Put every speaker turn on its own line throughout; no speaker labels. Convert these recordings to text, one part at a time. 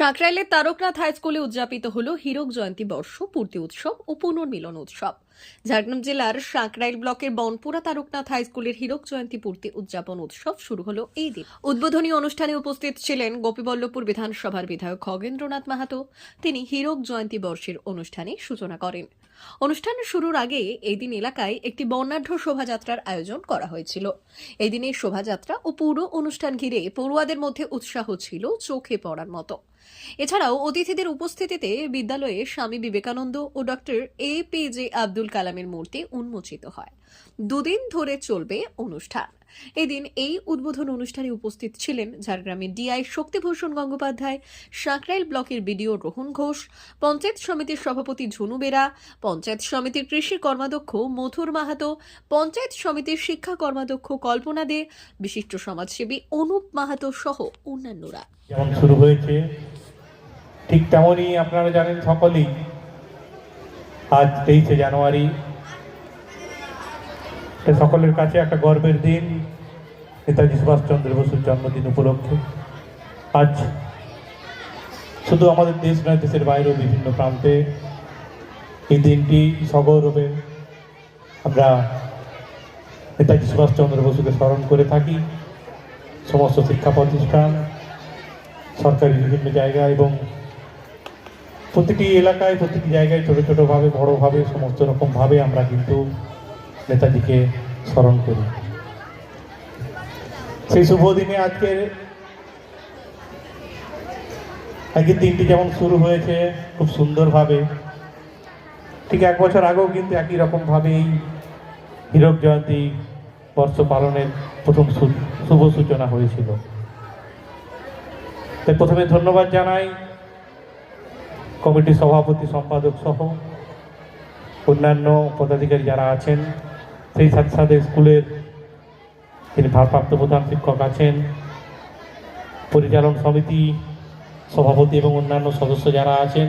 সাঁকরাইলের Taraknath high স্কুলে উদযাপিত হল হীরক জয়ন্তী বর্ষ পূর্তি উৎসব ও পুনর্মিলন উৎসব। ঝাড়গ্রাম জেলার সাঁকরাইল ব্লকের বনপুরা তারকনাথ হাই স্কুলের হীরক জয়ন্তী পূর্তি উদযাপন উৎসব শুরু হলো এই দিন। উদ্বোধনী অনুষ্ঠানে উপস্থিত ছিলেন গোপীবল্লভপুর বিধানসভার বিধায়ক খগেন্দ্রনাথ মাহাতো। তিনি হীরক জয়ন্তী বর্ষের অনুষ্ঠানে সূচনা করেন। অনুষ্ঠান শুরুর আগে এই দিন এলাকায় একটি বর্ণাঢ্য শোভাযাত্রার আয়োজন করা হয়েছিল। এই দিনের শোভাযাত্রা ও পুরো অনুষ্ঠান ঘিরে পড়ুয়াদের মধ্যে উৎসাহ ছিল চোখে পড়ার মতো। এছাড়াও অতিথিদের উপস্থিতিতে বিদ্যালয়ে স্বামী বিবেকানন্দ ও doctor A P J Abdul কালামের মূর্তি উন্মোচিত হয়। দুদিন ধরে চলবে অনুষ্ঠান। এদিন এই উদ্বোধন অনুষ্ঠানে উপস্থিত ছিলেন ঝাড়গ্রামের ডিআই শক্তিভূষণ গঙ্গোপাধ্যায়, সাঁকরাইল ব্লকের বিডিও রোহন ঘোষ, পঞ্চায়েত সমিতির সভাপতি ঝুনু বেরা, পঞ্চায়েত সমিতির কৃষি কর্মাধ্যক্ষ মথুর মাহাতো, পঞ্চায়েত সমিতির শিক্ষা কর্মাধ্যক্ষ কল্পনা দে, বিশিষ্ট সমাজসেবী অনুপ মাহাতো সহ অন্যান্যরা।
যেমন শুরু হয়েছে, ঠিক তেমনই আপনারা জানেন সকলেই আজ তেইশে জানুয়ারি। সকলের কাছে একটা গর্বের দিন। নেতাজি সুভাষচন্দ্র বসুর জন্মদিন উপলক্ষে। আজ শুধু আমাদের দেশ নয়, দেশের বাইরেও বিভিন্ন প্রান্তে এই দিনটি সগৌরবে আমরা নেতাজি সুভাষচন্দ্র বসুকে স্মরণ করে থাকি। সমস্ত শিক্ষা প্রতিষ্ঠান, সরকারি বিভিন্ন জায়গা এবং প্রতিটি এলাকায়, প্রতিটি জায়গায় ছোট ছোটোভাবে, বড়োভাবে, সমস্ত রকমভাবে আমরা কিন্তু নেতাজিকে স্মরণ করি। সেই শুভ দিনে আজকের আজকের দিনটি যেমন শুরু হয়েছে খুব সুন্দরভাবে, ঠিক এক বছর আগেও কিন্তু একই রকমভাবে এই হীরক জয়ন্তী বর্ষ পালনের প্রথম শুভ সূচনা হয়েছিল। তাই প্রথমে ধন্যবাদ জানাই। কমিটির সভাপতি, সম্পাদক সহ অন্যান্য পদাধিকারী যারা আছেন, সেই সাথে সাথে স্কুলের তিনি ভারপ্রাপ্ত প্রধান শিক্ষক আছেন, পরিচালন সমিতি সভাপতি এবং অন্যান্য সদস্য যারা আছেন,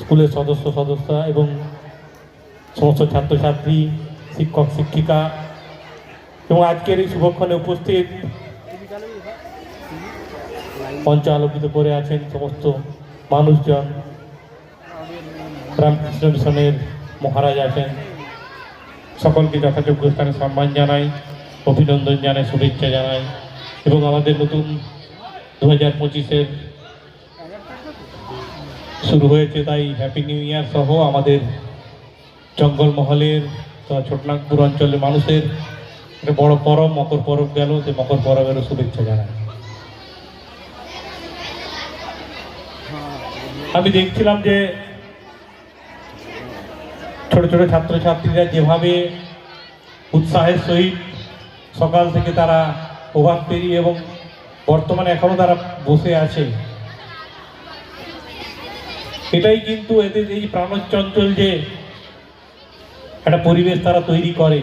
স্কুলের সদস্য সদস্য এবং সমস্ত ছাত্রছাত্রী, শিক্ষক, শিক্ষিকা এবং আজকের এই শুভক্ষণে উপস্থিত মঞ্চ আলোকিত করে আছেন সমস্ত মানুষজন রামকৃষ্ণ মিশনের মহারাজ আছেন। সকলকে যথাযোগ্য স্থানে সম্মান জানাই, অভিনন্দন জানাই, শুভেচ্ছা জানাই। এবং আমাদের নতুন দু হাজার পঁচিশের শুরু হয়েছে তাই হ্যাপি নিউ ইয়ার সহ আমাদের জঙ্গলমহলের ছোটনাগপুর অঞ্চলের মানুষের। একটা বড় পরব, মকর পরব গেল সে মকর পরবেরও শুভেচ্ছা জানাই। আমি দেখছিলাম যে ছোট ছোট ছাত্রছাত্রীরা যেভাবে উৎসাহের সহিত সকাল থেকে তারা প্রভাব পেরিয়ে এবং বর্তমানে এখনও তারা বসে আছে। এটাই কিন্তু এদের এই প্রাণচঞ্চল যে একটা পরিবেশ তারা তৈরি করে।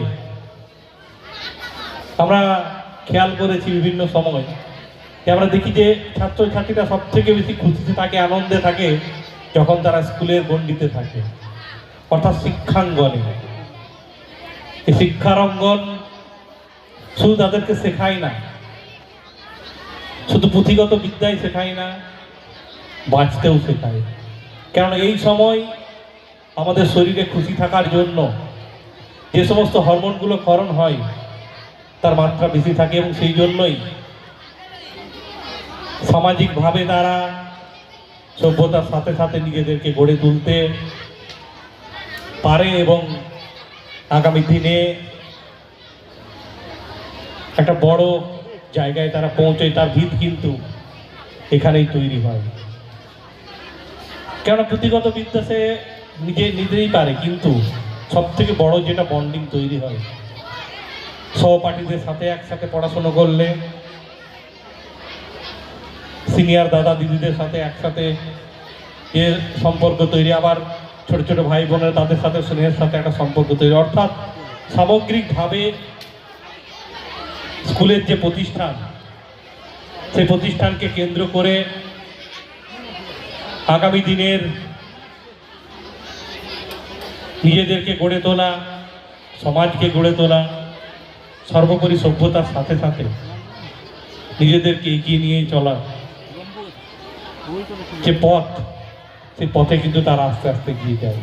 আমরা খেয়াল করেছি বিভিন্ন সময় আমরা দেখি যে ছাত্রছাত্রীরা সব থেকে বেশি খুশিতে থাকে, আনন্দে থাকে যখন তারা স্কুলের গণ্ডিতে থাকে, অর্থাৎ শিক্ষাঙ্গনে এই শিক্ষার অঙ্গন শুধু তাদেরকে শেখায় না, শুধু পুঁথিগত বিদ্যাই শেখায় না, বাঁচতেও শেখায়। কেননা এই সময় আমাদের শরীরে খুশি থাকার জন্য যে সমস্ত হরমোনগুলো ক্ষরণ হয়, তার মাত্রা বেশি থাকে এবং সেই জন্যই সামাজিকভাবে তারা সভ্যতার সাথে সাথে নিজেদেরকে গড়ে তুলতে পারে এবং আগামী দিনে একটা বড় জায়গায় তারা পৌঁছে, তার ভিত কিন্তু এখানেই তৈরি হয়। কেননা পুঁথিগত বিদ্যা সে নিজে নিজেই পারে, কিন্তু সব থেকে বড় যেটা বন্ডিং তৈরি হয়। সহপাঠীদের সাথে একসাথে পড়াশোনা করলে সিনিয়র দাদা দিদিদের সাথে একসাথে এর সম্পর্ক তৈরি, আবার ছোট ছোট ভাই বোনের তাদের সাথে, স্নেহের সাথে একটা সম্পর্ক তৈরি। অর্থাৎ সামগ্রিকভাবে স্কুলের যে প্রতিষ্ঠান, সেই প্রতিষ্ঠানকে কেন্দ্র করে আগামী দিনের নিজেদেরকে গড়ে তোলা, সমাজকে গড়ে তোলা, সর্বোপরি সভ্যতার সাথে সাথে নিজেদেরকে এগিয়ে নিয়ে চলা। যে পথ, সেই পথে কিন্তু তারা আস্তে আস্তে গিয়ে যায়।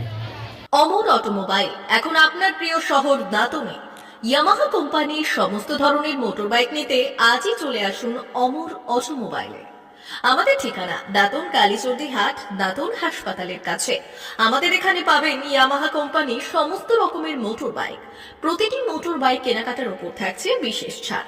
অমর অটোমোবাইল, এখন আপনার প্রিয় শহর দাতনে। ইয়ামাহা কোম্পানির সমস্ত ধরনের মোটরবাইক নিতে আজই চলে আসুন অমর অটোমোবাইলে। আমাদের ঠিকানা দাতন কালীচর্দি হাট, দাতন হাসপাতালের কাছে। আমাদের এখানে পাবেন ইয়ামাহা কোম্পানির সমস্ত রকমের মোটর বাইক প্রতিটি মোটর বাইক কেনাকাটার উপর থাকছে বিশেষ ছাড়।